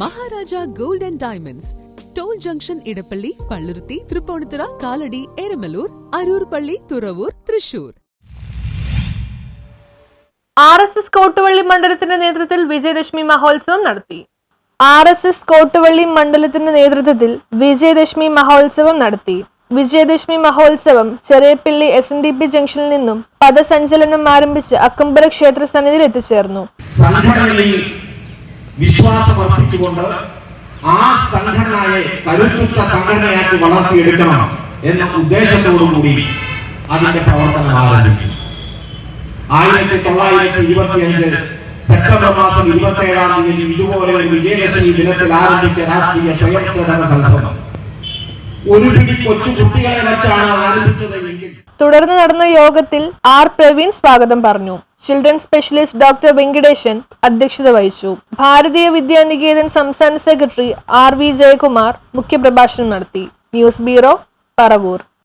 Maharaja gold and diamonds. Toll junction Edappally Palluruthy Tripunithura Kalady Eramalloor Aroor പള്ളി Thuravoor Thrissur. R S S Kottuvally മണ്ഡലത്തിന്റെ നേതൃത്വത്തിൽ വിജയദശമി മഹോത്സവം നടത്തി. R S S Kottuvally മണ്ഡലത്തിന്റെ നേതൃത്വത്തിൽ വിജയദശമി മഹോത്സവം നടത്തി. വിജയദശമി മഹോത്സവം Cheriyappilly S N D P ജംഗ്ഷനിൽ നിന്നും പദസഞ്ചലനം ആരംഭിച്ച് അക്കമ്പര ക്ഷേത്ര സന്നിധിയിൽ എത്തിച്ചേർന്നു. വിശ്വാസം അർപ്പിച്ചുകൊണ്ട് ആ സംഘടനയെ കരുത്തുറ്റ സംഘടനയാക്കി വളർത്തിയെടുക്കണം എന്ന ഉദ്ദേശത്തോടുകൂടി അതിന്റെ പ്രവർത്തനം ആരംഭിക്കും. ആയിരത്തി തൊള്ളായിരത്തി ഇരുപത്തി അഞ്ച് സെപ്റ്റംബർ മാസം ഇരുപത്തി ഏഴാം തീയതി ഇതുപോലെ ഒരു വിജയദശമി ദിനത്തിൽ ആരംഭിച്ച രാഷ്ട്രീയ സ്വയം സേവന സംഘം. ഒരു പിടി കൊച്ചു കുട്ടികളെ വെച്ചാണ് ആരംഭിച്ചത് തുടർന്ന് നടന്ന യോഗത്തിൽ ആർ പ്രവീൺ സ്വാഗതം പറഞ്ഞു. ചിൽഡ്രൻ സ്പെഷ്യലിസ്റ്റ് ഡോക്ടർ വെങ്കിടേശൻ അധ്യക്ഷത വഹിച്ചു. ഭാരതീയ വിദ്യാനികേതൻ സംസ്ഥാന സെക്രട്ടറി ആർ വി ജയകുമാർ മുഖ്യപ്രഭാഷണം നടത്തി. News bureau Paravur.